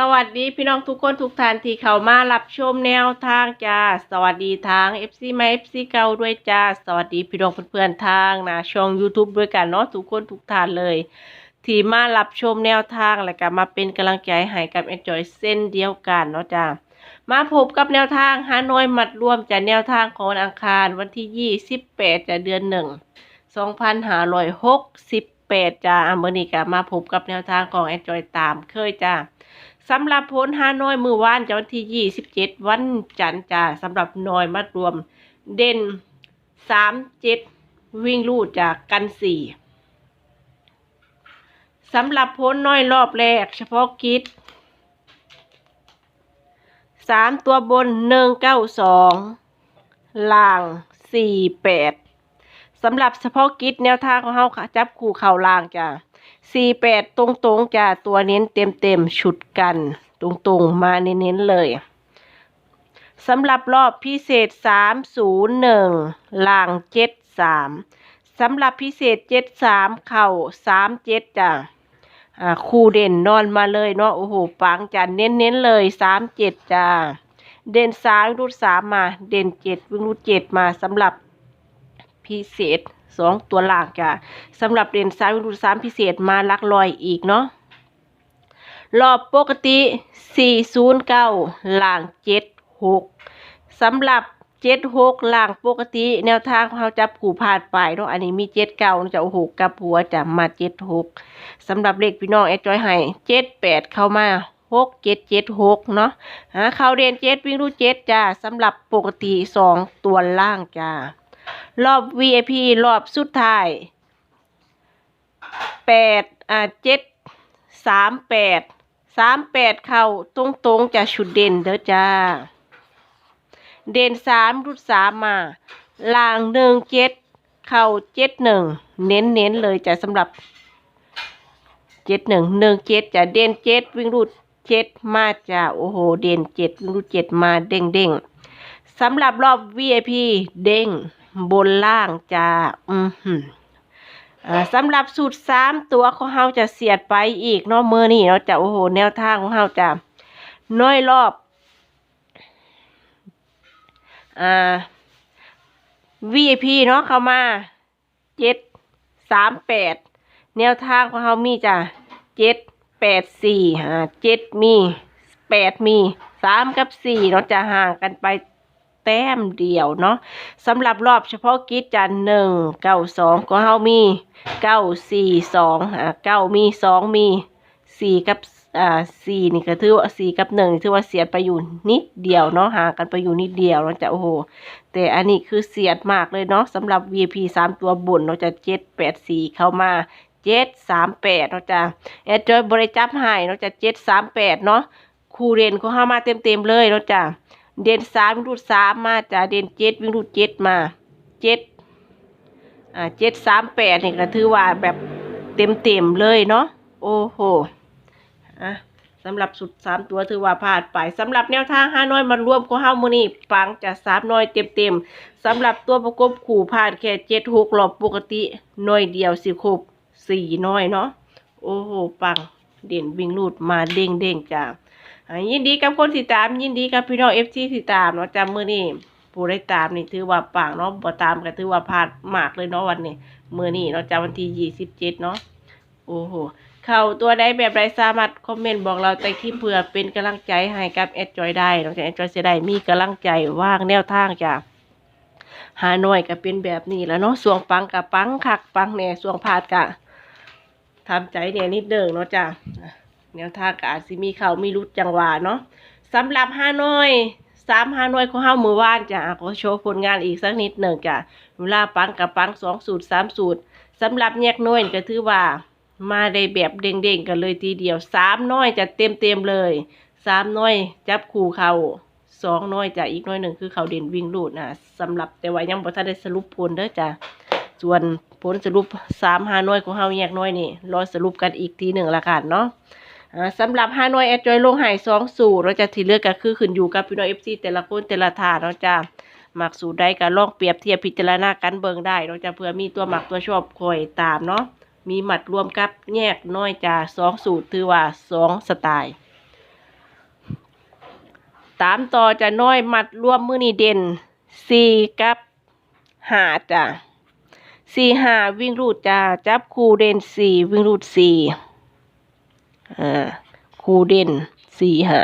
สวัสดีพี่น้องทุกคนทุกท่านที่เข้ามารับชมแนวทางจ้าสวัสดีทาง FC มา FC เก่าด้วยจ้าสวัสดีพี่น้องเพื่อนๆทางนะช่อง YouTube ด้วยกันเนาะทุกคนทุกท่านเลย ที่มารับชมแนวทางและก็มาเป็นกำลังใจให้กับ Enjoy เส้นเดียวกันเนาะจ้ามาพบกับแนวทางฮานอยมัดร่วมจากแนวทางของวันอังคารวันที่ 28จากเดือนหนึ่ง2568จ้าอะมื่อนี้ก็มาพบกับแนวทางของ Enjoy ตามเคยจ้า สำหรับผลฮานอยมือวานจันที่ 27 วันจันทร์จ้าสำหรับนอยมัดรวมเด่น 37 วิ่งลู่จากกัน 4สำหรับผลน้อยรอบแรก เฉพาะกิจ3ตัวบน192ล่าง48สำหรับเฉพาะกิจแนวทางของเฮาค่ะจับคู่เข่าล่างจ้า สี่แปดตรงๆจ้าตัวเน้นเต็มเต็มๆชุดกัน ตรงๆมาเน้นๆเลยสำหรับรอบพิเศษสามศูนย์หนึ่งล่างเจ็ดสามสำหรับพิเศษเจ็ดสามเข่าสามเจ็ดจ้าอ่าคู่เด่นนอนมาเลยเนาะโอ้โหปังจ้าเน้นๆเลยสามเจ็ดจ้าเด่นสามรูดสามมา เด่นเจ็ดวิ่งรูดเจ็ดมาสำหรับพิเศษ สองตัวล่างจ้าสำหรับเด่นสามรูดสามพิเศษมาลักลอยอีกเนาะรอบปกติ 409 ล่าง 76 สำหรับ 76 ล่างปกติ แนวทางเขาจับกูผ่านไปเนาะ อันนี้มี79นะจะโอ้โหกับหัวจะมา 76 สำหรับเลขพี่น้องแอดจอยให้ 78 เข้ามา 6776 เนาะหาเข้าเด่น7 วิ่งรูด7จ้า สำหรับปกติ 2 ตัวล่างจ้า รอบ VIP รอบสุดท้ายแปดอ่าเจ็ดสามแปดสามแปดเข้าตรงตรงๆจะชุดเด่นเด้อจ้า เด่นสามรุดสามมาล่างหนึ่งเจ็ดเข้าเจ็ดหนึ่งเน้นเน้นเลยจะสำหรับเจ็ดหนึ่งหนึ่งเจ็ดจะเด่นเจ็ดวิ่งรูดเจ็ดมาจ้าโอ้โห เด่นเจ็ดวิ่งรูดเจ็ดมาเด้งเด้งสำหรับรอบ VIP เด้ง บนล่างจ้าอือหืออ่าสำหรับสูตรสามตัวของเฮาจะเสียดไปอีกเนาะมือนี่เนาะจะโอ้โหแนวทางของเฮาจะน้อยรอบอ่า VIP เนาะเข้ามาเจ็ดสามแปดแนวทางของเฮามีจ้ะเจ็ดแปดสี่อ่าเจ็ดมีแปดมีสามกับสี่เนาะจะห่างกันไป แต้มเดียวเนาะสำหรับรอบเฉพาะกิจจันหนึ่งเก้าสองก็เฮามีเก้าสี่สองอ่าเก้ามีสองมีสี่กับอ่าสี่นี่ก็ถือว่าสี่กับหนึ่งถือว่าเสียดไปอยู่นิดเดียวเนาะห่างกันไปอยู่นิดเดียวเนาะจะโอ้โห แต่อันนี้คือเสียดมากเลยเนาะสำหรับ VIP สามตัวบนเราจะเจ็ดแปดสี่เข้ามาเจ็ดสามแปดเราจะแอดจอยบริจับให้เราจะเจ็ดสามแปดเนาะคูเรนเขาเข้ามาเต็มเต็มๆเลยเราจะ เด่นสามวิ่งรูดสามมาจ้ะเด่นเจ็ดวิ่งรูดเจ็ดมาเจ็ดอ่าเจ็ดสามแปดนี่ก็ถือว่าแบบเต็มเต็มเลยเนาะโอ้โหอะสำหรับสุดสามตัวถือว่าพลาดไปสำหรับแนวทางห้าน้อยมารวมของเฮามือนี่ปังจะสามน้อยเต็มเต็มสำหรับตัวประกบขู่ผ่านแค่เจ็ดหกรอบปกติน้อยเดียวสิครบสี่น้อยเนาะโอ้โหปังเด่นวิ่งรูดมาเด้งเด้งจ้า ยินดีกับคนติดตาม ยินดีกับพี่น้องเอฟซีติดตามเนาะจำมือนี่ผู้ได้ตามนี่ถือว่าปังเนาะบ่ตามก็ถือว่าพลาดมากเลยเนาะวันนี้มือนี่เนาะจำวันที่ยี่สิบเจ็ดเนาะโอ้โหเข้าตัวใดแบบใดสามารถคอมเมนต์บอกเราใต้คลิปเพื่อเป็นกำลังใจให้กับแอดจอยได้เนาะจะแอดจอยจะได้มีกำลังใจว่างแนวทางจ้ะหาหน่อยก็เป็นแบบนี้แล้วเนาะสวงปังกับปังคักปังแหน่สวงพาดกะทำใจเนี่ยนิดเดิงเนาะจ้ะ แนวทางก็อาจสิมีเขามีรุดจังหวะเนาะสำหรับฮานอยสามฮานอยของเฮามือว่านจ้ะขอโชว์ผลงานอีกสักนิดหนึ่งจ้ะเวลาปังกับปังสองสูตรสามสูตรสำหรับแยกน้อยก็ถือว่ามาได้แบบเด้งๆกันเลยทีเดียวสามน้อยจะเต็มๆเลยสามน้อยจับคู่เขาสองน้อยจะอีกน้อยหนึ่งคือเขาเด่นวิ่งลูดนะสำหรับแต่ว่ายังบ่ทันได้สรุปผลเด้อจ้ะส่วนผลสรุปสามฮานอยของเฮาแยกน้อยนี่รอสรุปกันอีกทีหนึ่งละกันเนาะ สำหรับฮานอยแอดจอยลงหายสองสูตรเราจะที่เลือกก็คือขึ้นอยู่กับพี่น้องเอฟซีแต่ละคนแต่ละถาดเราจะหมักสูตรใดก็ลองเปรียบเทียบพิจารณากันเบิ่งได้เราจะเผื่อมีตัวหมักตัวชอบคอยตามเนาะมีหมัดรวมกับแยกน้อยจ้าสองสูตรถือว่าสองสไตล์ตามต่อจะน้อยหมัดรวมมือนี่เด่นสี่กับหาจ้ะสี่หาวิ่งรูดจ้าจับคู่เด่นสี่วิ่งรูดสี่ อ่าคู่เด่นสี่หา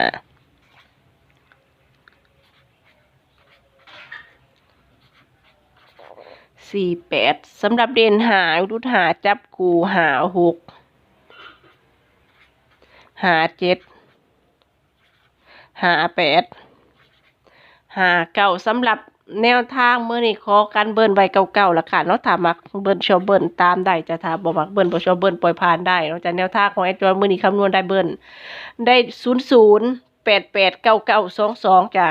สี่แปดสำหรับเด่นหารูดหาจับคู่หาหกหาเจ็ดหาแปดหาเก่าสำหรับ แนวทางเมื่อนี้ขอกันเบิ้นใบเก่าๆละค่ะเนาะถามมักเบิ้นชอบเบิ้นตามได้จะถามบ่มักเบิ้นบ่ชอบเบิ้นปล่อยผ่านได้เนาจากแนวทางของไอ้จอยมื่อนี้คำนวณได้เบิ้นได้ศูนย์ศูนย์แปดแปดเก้าเก้าสองสองจ้ะ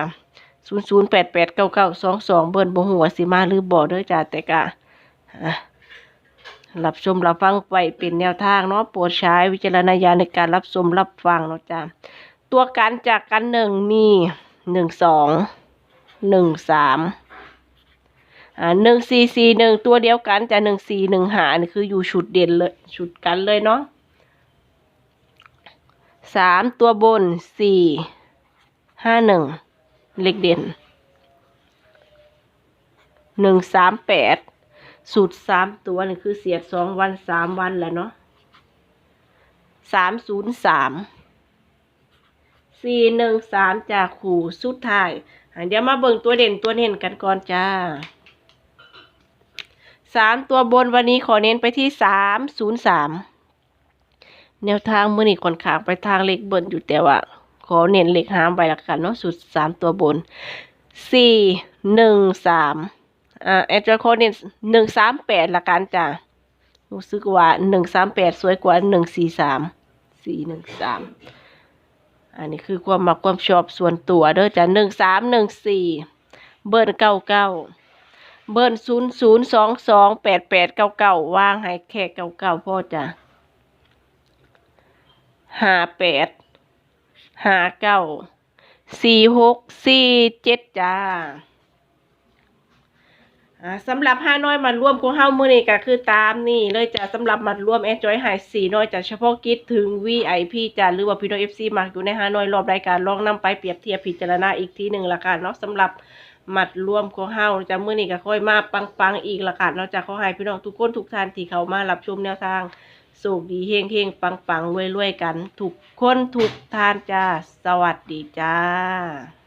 ศูนย์ศูนย์แปดแปดเก้าเก้าสองสองเบิ้นบ่หัวสิมาหรือบ่เด้อจ้ะแต่กะอะรับชมรับฟังไปเป็นแนวทางเนาะโปรดใช้วิจารณญาณในการรับชมรับฟังเนาะจ้ะตัวการจากกันหนึ่งมีหนึ่งสอง หนึ่งสามอ่าหนึ่งสี่สี่หนึ่งตัวเดียวกันจะหนึ่งสี่หนึ่งหานี่คืออยู่ชุดเด่นเลยชุดกันเลยเนาะสามตัวบนสี่ห้าหนึ่งเลขเด่นหนึ่งสามแปดสูตรสามตัวนี่คือเสียดสองวันสามวันแหละเนาะสามศูนย์สามสี่หนึ่งสามจากขู่สุดท้าย เดี๋ยวมาเบิ่งตัวเด่นตัวเน้นกันก่อนจ้าสามตัวบนวันนี้ขอเน้นไปที่สามศูนย์สามแนวทางมือนี่ค่อนข้างไปทางเลขเบิ่นอยู่แต่ว่า ขอเน้นเลขหามไปละกันเนาะสุดสามตัวบนสี่หนึ่งสามอ่าแอดจะขอเน้นหนึ่งสามแปดละกันจ้ารู้สึกว่าหนึ่งสามแปดสวยกว่าหนึ่งสี่สามสี่หนึ่งสาม อันนี้คือความมักความชอบส่วนตัวเด้อจ้ะหนึ่งสามหนึ่งสี่เบิร์นเก้าเก้าเบิร์นศูนย์ศูนย์สองสองแปดแปดเก้าเก้าวางให้แค่เก้าเก้าพ่อจ้ะห้าแปดห้าเก้าสี่หกสี่เจ็ดจ้า อ่าสำหรับห้าน้อยมันร่วมของเฮามื้อนี้ก็คือตามนี่เลยจ้ะสำหรับมันร่วมแอจอยหายสีน้อยจ้ะเฉพาะกิจถึง VIP จ้ะหรือว่าพี่น้อง FC มักอยู่ในห้าน้อยรอบรายการลองนํไปเปรียบเทียบพิจารณาอีกทีหนึ่งละกันเนาะสำหรับมัดรวมของเฮาจะมื้อนี้ก็ค่อยมาปังๆอีกละกันเนาะจ้ะขอให้พี่น้องทุกคนทุกท่านที่เข้ามารับชมแนวทางโชคดีเฮงๆปังๆรวยๆกัน ทุกคนทุกท่านจ้าสวัสดีจ้า